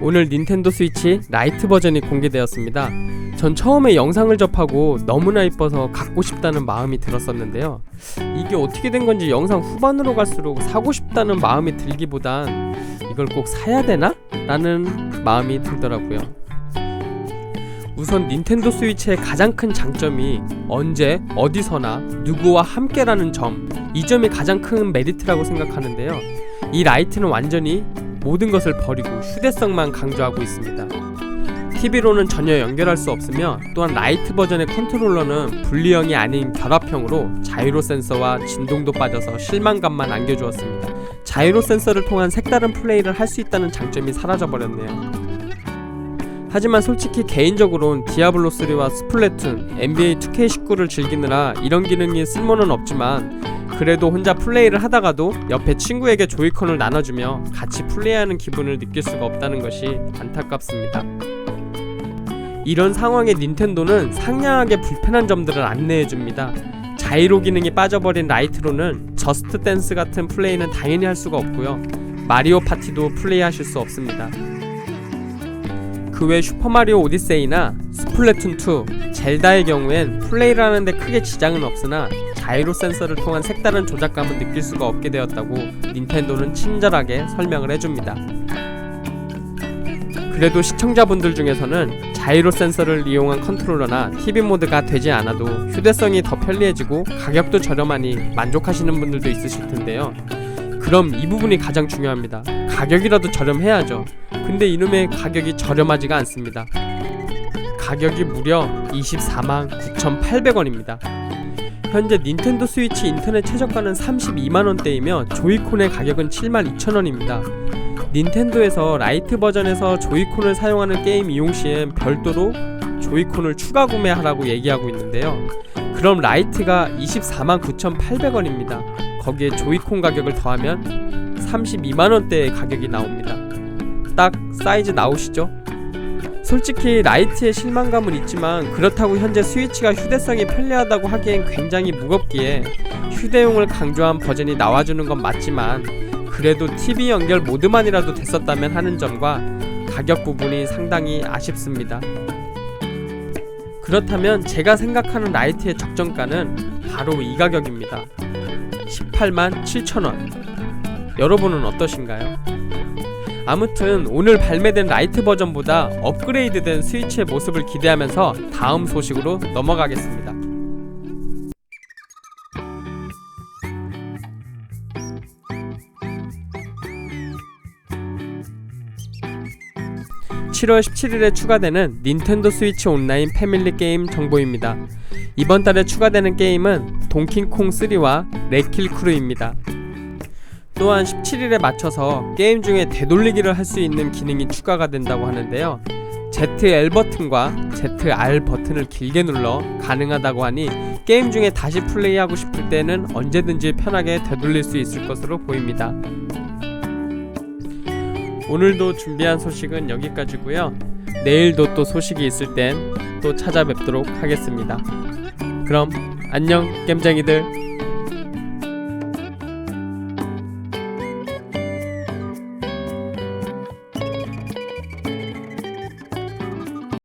오늘 닌텐도 스위치 라이트 버전이 공개되었습니다. 전 처음에 영상을 접하고 너무나 이뻐서 갖고 싶다는 마음이 들었었는데요. 이게 어떻게 된 건지 영상 후반으로 갈수록 사고 싶다는 마음이 들기보단 이걸 꼭 사야 되나? 라는 마음이 들더라고요. 우선 닌텐도 스위치의 가장 큰 장점이 언제 어디서나 누구와 함께라는 점. 이 점이 가장 큰 메리트라고 생각하는데요. 이 라이트는 완전히 모든 것을 버리고 휴대성만 강조하고 있습니다. TV로는 전혀 연결할 수 없으며 또한 라이트 버전의 컨트롤러는 분리형이 아닌 결합형으로 자이로 센서와 진동도 빠져서 실망감만 안겨주었습니다. 자이로 센서를 통한 색다른 플레이를 할 수 있다는 장점이 사라져버렸네요. 하지만 솔직히 개인적으론 디아블로 3와 스플래툰, NBA 2K19를 즐기느라 이런 기능이 쓸모는 없지만 그래도 혼자 플레이를 하다가도 옆에 친구에게 조이콘을 나눠주며 같이 플레이하는 기분을 느낄 수가 없다는 것이 안타깝습니다. 이런 상황에 닌텐도는 상냥하게 불편한 점들을 안내해줍니다. 자이로 기능이 빠져버린 라이트로는 저스트 댄스 같은 플레이는 당연히 할 수가 없고요. 마리오 파티도 플레이하실 수 없습니다. 그 외 슈퍼마리오 오디세이나 스플래툰 2, 젤다의 경우엔 플레이를 하는데 크게 지장은 없으나 자이로 센서를 통한 색다른 조작감을 느낄 수가 없게 되었다고 닌텐도는 친절하게 설명을 해줍니다. 그래도 시청자분들 중에서는 자이로 센서를 이용한 컨트롤러나 TV 모드가 되지 않아도 휴대성이 더 편리해지고 가격도 저렴하니 만족하시는 분들도 있으실 텐데요. 그럼 이 부분이 가장 중요합니다. 가격이라도 저렴해야죠. 근데 이놈의 가격이 저렴하지가 않습니다. 가격이 무려 24만 9,800원입니다. 현재 닌텐도 스위치 인터넷 최저가는 32만원대이며 조이콘의 가격은 7만 2천원입니다. 닌텐도에서 라이트 버전에서 조이콘을 사용하는 게임 이용 시엔 별도로 조이콘을 추가 구매하라고 얘기하고 있는데요. 그럼 라이트가 24만 9,800원입니다. 거기에 조이콘 가격을 더하면 32만원대의 가격이 나옵니다. 딱 사이즈 나오시죠? 솔직히 라이트의 실망감은 있지만 그렇다고 현재 스위치가 휴대성이 편리하다고 하기엔 굉장히 무겁기에 휴대용을 강조한 버전이 나와주는 건 맞지만 그래도 TV 연결 모드만이라도 됐었다면 하는 점과 가격 부분이 상당히 아쉽습니다. 그렇다면 제가 생각하는 라이트의 적정가는 바로 이 가격입니다. 18만 7천원. 여러분은 어떠신가요? 아무튼 오늘 발매된 라이트 버전보다 업그레이드된 스위치의 모습을 기대하면서 다음 소식으로 넘어가겠습니다. 7월 17일에 추가되는 닌텐도 스위치 온라인 패밀리 게임 정보입니다. 이번 달에 추가되는 게임은 동킹콩 3와 레킬 크루입니다. 또한 17일에 맞춰서 게임 중에 되돌리기를 할 수 있는 기능이 추가가 된다고 하는데요. ZL 버튼과 ZR 버튼을 길게 눌러 가능하다고 하니 게임 중에 다시 플레이하고 싶을 때는 언제든지 편하게 되돌릴 수 있을 것으로 보입니다. 오늘도 준비한 소식은 여기까지고요. 내일도 또 소식이 있을 땐 또 찾아뵙도록 하겠습니다. 그럼 안녕 겜쟁이들.